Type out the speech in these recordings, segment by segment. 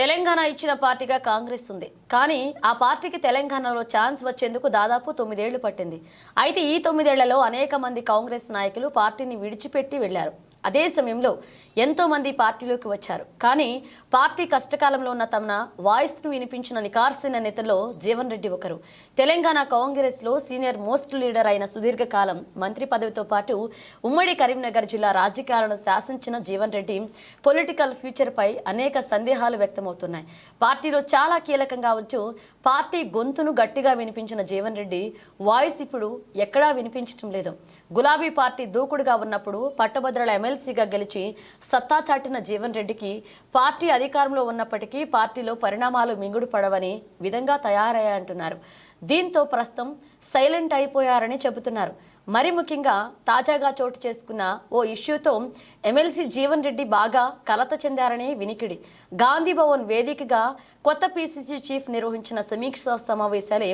తెలంగాణ ఇచ్చిన పార్టీగా కాంగ్రెస్ ఉంది. కానీ ఆ పార్టీకి తెలంగాణలో ఛాన్స్ వచ్చేందుకు దాదాపు తొమ్మిదేళ్ళు పట్టింది. అయితే ఈ తొమ్మిదేళ్ళలో అనేక మంది కాంగ్రెస్ నాయకులు పార్టీని విడిచిపెట్టి వెళ్ళారు అదే సమయంలో ఎంతోమంది పార్టీలోకి వచ్చారు. కానీ పార్టీ కష్టకాలంలో ఉన్న తమ వాయిస్ను వినిపించిన నికార్సిన నేతల్లో జీవన్ రెడ్డి ఒకరు. తెలంగాణ కాంగ్రెస్లో సీనియర్ మోస్ట్ లీడర్ అయిన సుదీర్ఘకాలం మంత్రి పదవితో పాటు ఉమ్మడి కరీంనగర్ జిల్లా రాజకీయాలను శాసించిన జీవన్ రెడ్డి పొలిటికల్ ఫ్యూచర్పై అనేక సందేహాలు వ్యక్తమవుతున్నాయి. పార్టీలో చాలా కీలకంగా వచ్చు పార్టీ గొంతును గట్టిగా వినిపించిన జీవన్ రెడ్డి వాయిస్ ఇప్పుడు ఎక్కడా వినిపించడం లేదు. గులాబీ పార్టీ దూకుడుగా ఉన్నప్పుడు పట్టభద్రుల ఎమ్మెల్యే ఎమ్మెల్సీగా గెలిచి సత్తా చాటిన జీవన్ రెడ్డికి పార్టీ అధికారంలో ఉన్నప్పటికీ పార్టీలో పరిణామాలు మింగుడు పడవని విధంగా తయారయ్యాయంటున్నారు. దీంతో ప్రస్తుతం సైలెంట్ అయిపోయారని చెబుతున్నారు. మరి ముఖ్యంగా తాజాగా చోటు చేసుకున్న ఓ ఇష్యూతో ఎమ్మెల్సీ జీవన్ రెడ్డి బాగా కలత చెందారనే వినికిడి. గాంధీ భవన్ వేదికగా కొత్త పీసీసీ చీఫ్ నిర్వహించిన సమీక్ష సమావేశాలే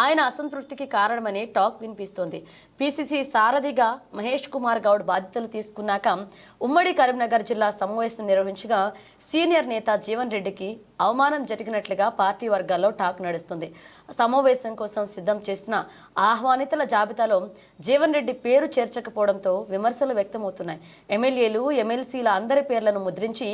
ఆయన అసంతృప్తికి కారణమనే టాక్ వినిపిస్తోంది. పీసీసీ సారథిగా మహేష్ కుమార్ గౌడ్ బాధ్యతలు తీసుకున్నాక ఉమ్మడి కరీంనగర్ జిల్లా సమావేశం నిర్వహించగా సీనియర్ నేత జీవన్ రెడ్డికి అవమానం జరిగినట్లుగా పార్టీ వర్గాల్లో టాక్ నడుస్తుంది. సమావేశం కోసం సిద్ధం చేసిన ఆహ్వానితుల జాబితాలో జీవన్ రెడ్డి పేరు చేర్చకపోవడంతో విమర్శలు వ్యక్తమవుతున్నాయి. ఎమ్మెల్యేలు ఎమ్మెల్సీల అందరి పేర్లను ముద్రించి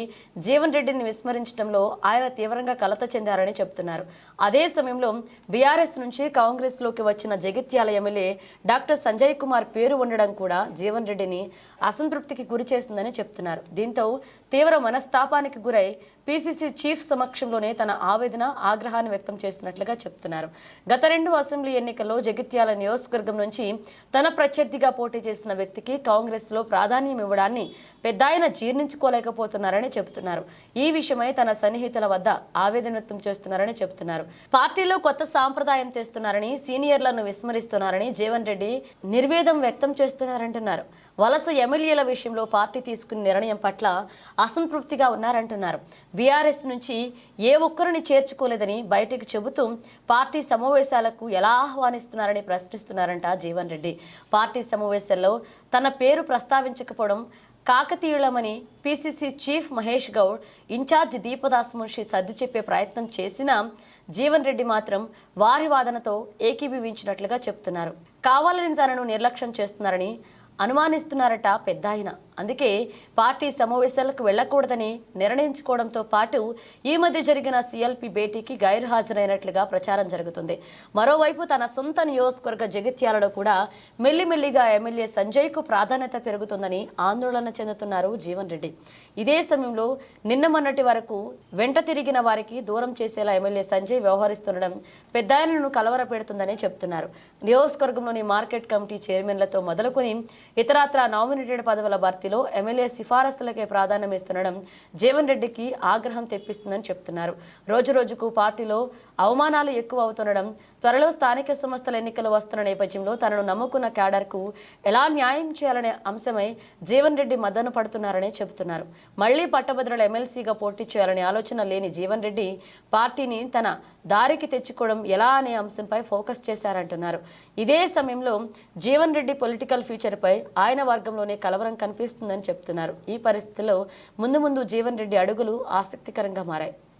జీవన్ రెడ్డిని విస్మరించడంలో ఆయన తీవ్రంగా కలత చెందారని చెబుతున్నారు. అదే సమయంలో బీఆర్ఎస్ నుంచి కాంగ్రెస్లోకి వచ్చిన జగిత్యాల ఎమ్మెల్యే డాక్టర్ సంజయ్ కుమార్ పేరు ఉండడం కూడా జీవన్ రెడ్డిని అసంతృప్తికి గురి చేస్తుందని చెప్తున్నారు దీంతో తీవ్ర మనస్తాపానికి గురై పీసీసీ చీఫ్ సమక్ష సమక్షంలోనే తన ఆవేదన ఆగ్రహాన్ని వ్యక్తం చేస్తున్నట్లుగా చెప్తున్నారు. గత రెండు అసెంబ్లీ ఎన్నికల్లో జగిత్యాల నియోజకవర్గం నుంచి తన ప్రత్యర్థిగా పోటీ చేసిన వ్యక్తికి కాంగ్రెస్లో ప్రాధాన్యం ఇవ్వడాన్ని పెద్ద ఆయన జీర్ణించుకోలేకపోతున్నారని చెబుతున్నారు. ఈ విషయమై తన సన్నిహితుల వద్ద ఆవేదన వ్యక్తం చేస్తున్నారని చెబుతున్నారు. పార్టీలో కొత్త సాంప్రదాయం తెస్తున్నారని సీనియర్లను విస్మరిస్తున్నారని జీవన్ రెడ్డి నిర్వేదం వ్యక్తం చేస్తున్నారంటున్నారు. వలస ఎమ్మెల్యేల విషయంలో పార్టీ తీసుకున్న నిర్ణయం పట్ల అసంతృప్తిగా ఉన్నారంటున్నారు. బీఆర్ఎస్ నుంచి ఏ ఒక్కరిని చేర్చుకోలేదని బయటకు చెబుతూ పార్టీ సమావేశాలకు ఎలా ఆహ్వానిస్తున్నారని ప్రశ్నిస్తున్నారంట జీవన్ రెడ్డి. పార్టీ సమావేశాల్లో తన పేరు ప్రస్తావించకపోవడం కాకతీయులమని PCC chief Mahesh Goud in charge Deepa Das Munshi సర్ది చెప్పే ప్రయత్నం చేసినా జీవన్ రెడ్డి మాత్రం వారి వాదనతో ఏకీభవించినట్లుగా చెప్తున్నారు. కావాలని తనను నిర్లక్ష్యం చేస్తున్నారని అనుమానిస్తున్నారట పెద్ద ఆయన అందుకే పార్టీ సమావేశాలకు వెళ్ళకూడదని నిర్ణయించుకోవడంతో పాటు ఈ మధ్య జరిగిన సీఎల్పీ భేటీకి గైర్హాజరైనట్లుగా ప్రచారం జరుగుతుంది. మరోవైపు తన సొంత నియోజకవర్గ జగిత్యాలలో కూడా మెల్లిమెల్లిగా ఎమ్మెల్యే సంజయ్కు ప్రాధాన్యత పెరుగుతుందని ఆందోళన చెందుతున్నారు జీవన్ రెడ్డి. ఇదే సమయంలో నిన్న మొన్నటి వరకు వెంట తిరిగిన వారికి దూరం చేసేలా ఎమ్మెల్యే సంజయ్ వ్యవహరిస్తుండడం పెద్దాయనను కలవర పెడుతుందని చెప్తున్నారు. నియోజకవర్గంలోని మార్కెట్ కమిటీ చైర్మన్లతో మొదలుకొని ఇతరత్ర నామినేటెడ్ పదవుల భర్తీ భర్తీలో ఎమ్మెల్యే సిఫారసులకే ప్రాధాన్యం ఇస్తుండడం జీవన్ రెడ్డికి ఆగ్రహం తెప్పిస్తుందని చెప్తున్నారు. రోజు రోజుకు పార్టీలో అవమానాలు ఎక్కువ అవుతుండడం త్వరలో స్థానిక సంస్థల ఎన్నికలు వస్తున్న నేపథ్యంలో తనను నమ్ముకున్న క్యాడర్కు ఎలా న్యాయం చేయాలనే అంశమై జీవన్ రెడ్డి మద్దతు పడుతున్నారని చెబుతున్నారు. మళ్ళీ పట్టభద్రుల ఎమ్మెల్సీగా పోటీ చేయాలనే ఆలోచన లేని జీవన్ రెడ్డి పార్టీని తన దారికి తెచ్చుకోవడం ఎలా అనే అంశంపై ఫోకస్ చేశారంటున్నారు. ఇదే సమయంలో జీవన్ రెడ్డి పొలిటికల్ ఫ్యూచర్పై ఆయన వర్గంలోనే కలవరం కనిపిస్తుంది కనిపిస్తుందని చెప్తున్నారు. ఈ పరిస్థితిలో ముందు ముందు జీవన్ రెడ్డి అడుగులు ఆసక్తికరంగా మారాయి.